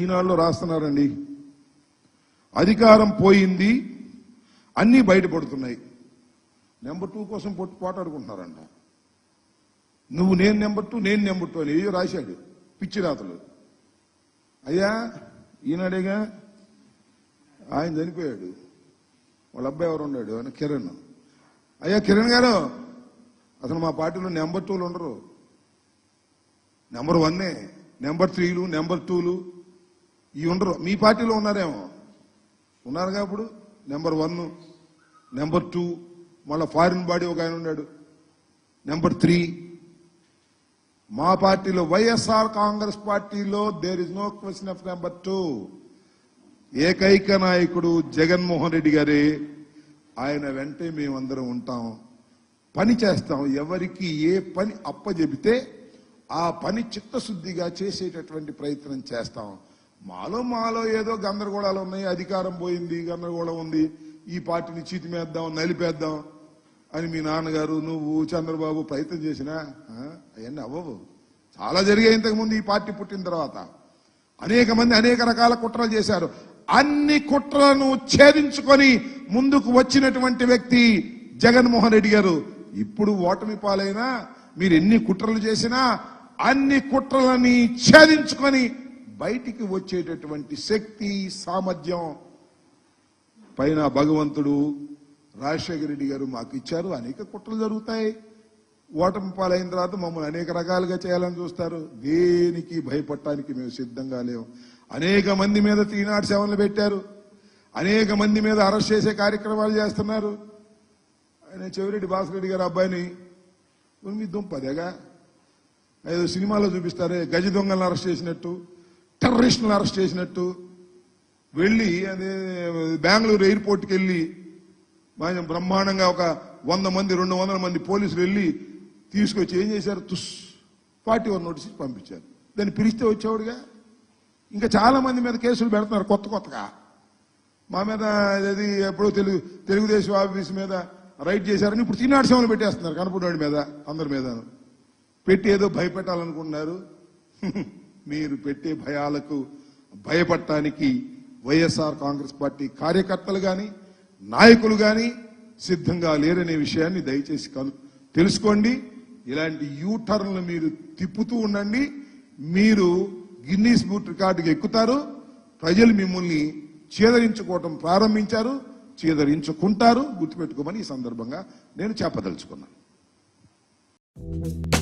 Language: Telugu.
ఈనాళ్ళు రాస్తున్నారండి. అధికారం పోయింది అన్నీ బయటపడుతున్నాయి. నెంబర్ టూ కోసం పొట్టు పోటాడుకుంటున్నారంట. నువ్వు నేను నెంబర్ టూ నేను నెంబర్ టూ అని ఏదో రాశాడు పిచ్చి రాతలు అయ్యా ఈనాడేగా ఆయన చనిపోయాడు. వాళ్ళ అబ్బాయి ఎవరు ఉన్నాడు? ఆయన కిరణ్. అయ్యా కిరణ్ గారు అసలు మా పార్టీలో నెంబర్ టూలు ఉండరు. నెంబర్ వన్నే నెంబర్ త్రీలు నెంబర్ టూలు. ఇవి ఉండరు. మీ పార్టీలో ఉన్నారేమో? ఉన్నారుగా ఇప్పుడు? నెంబర్ వన్ నెంబర్ టూ మళ్ళీ ఫారిన్ బాడీ ఒక ఆయన ఉన్నాడు. నెంబర్ త్రీ మా పార్టీలో వైఎస్ఆర్ కాంగ్రెస్ పార్టీలో there is no question of number two ఏకైక నాయకుడు జగన్మోహన్ రెడ్డి గారే ఆయన వెంటే మేమందరం ఉంటాం. పని చేస్తాం. ఎవరికి ఏ పని అప్పజెబితే ఆ పని చిత్తశుద్ధిగా చేసేటటువంటి ప్రయత్నం చేస్తాం. మాలో మాలో ఏదో గందరగోళాలు ఉన్నాయి అధికారం పోయింది గందరగోళం ఉంది ఈ పార్టీని చీతిమేద్దాం నలిపేద్దాం అని మీ నాన్నగారు నువ్వు చంద్రబాబు ప్రయత్నం చేసినా అవన్నీ అవ్వవు. చాలా జరిగాయి ఇంతకుముందు ఈ పార్టీ పుట్టిన తర్వాత. అనేక మంది అనేక రకాల కుట్రలు చేశారు. అన్ని కుట్రలను ఛేదించుకొని ముందుకు వచ్చినటువంటి వ్యక్తి జగన్మోహన్ రెడ్డి గారు. ఇప్పుడు ఓటమి పాలైనా మీరు ఎన్ని కుట్రలు చేసినా అన్ని కుట్రలని ఛేదించుకొని బయటికి వచ్చేటటువంటి శక్తి సామర్థ్యం పైన భగవంతుడు రాజశేఖర రెడ్డి గారు మాకు ఇచ్చారు. అనేక కుట్రలు జరుగుతాయి. ఓటమి పాలైన తర్వాత మమ్మల్ని అనేక రకాలుగా చేయాలని చూస్తారు. దేనికి భయపడటానికి మేము సిద్ధంగా లేవు. అనేక మంది మీద త్రీనాడు సెవెన్లు పెట్టారు. అనేక మంది మీద అరెస్ట్ చేసే కార్యక్రమాలు చేస్తున్నారు. ఆయన చెవిరెడ్డి భాస్కరెడ్డి గారు అబ్బాయిని మీ దుంపదేగా ఏదో సినిమాలో చూపిస్తారే గజ దొంగలను అరెస్ట్ చేసినట్టు. టెర్రరిస్టులను అరెస్ట్ చేసినట్టు వెళ్ళి అదే బెంగళూరు ఎయిర్పోర్ట్కి వెళ్ళి బ్రహ్మాండంగా ఒక వంద మంది రెండు వందల మంది పోలీసులు వెళ్ళి తీసుకొచ్చి ఏం చేశారు? తుస్ ఫార్టీ వన్ నోటీస్ పంపించారు. దాన్ని పిలిస్తే వచ్చేవాడుగా. ఇంకా చాలా మంది మీద కేసులు పెడుతున్నారు కొత్త కొత్తగా. మా మీద అది ఎప్పుడో తెలుగు తెలుగుదేశం ఆఫీస్ మీద రైట్ చేశారని ఇప్పుడు తిన్నాడు సేవలు పెట్టేస్తున్నారు కనపడవాడి మీద అందరి మీద. పెట్టి ఏదో భయపెట్టాలనుకుంటున్నారు. మీరు పెట్టే భయాలకు భయపడటానికి వైఎస్ఆర్ కాంగ్రెస్ పార్టీ కార్యకర్తలు కానీ నాయకులు కానీ సిద్ధంగా లేరనే విషయాన్ని దయచేసి తెలుసుకోండి. ఇలాంటి యూ టర్న్లు మీరు తిప్పుతూ ఉండండి. మీరు గిన్నీస్ బుక్ రికార్డుకి ఎక్కుతారు. ప్రజలు మిమ్మల్ని చీదరించుకోవటం ప్రారంభించారు. చీదరించుకుంటారు. గుర్తుపెట్టుకోమని ఈ సందర్భంగా నేను చెప్పదలుచుకున్నాను.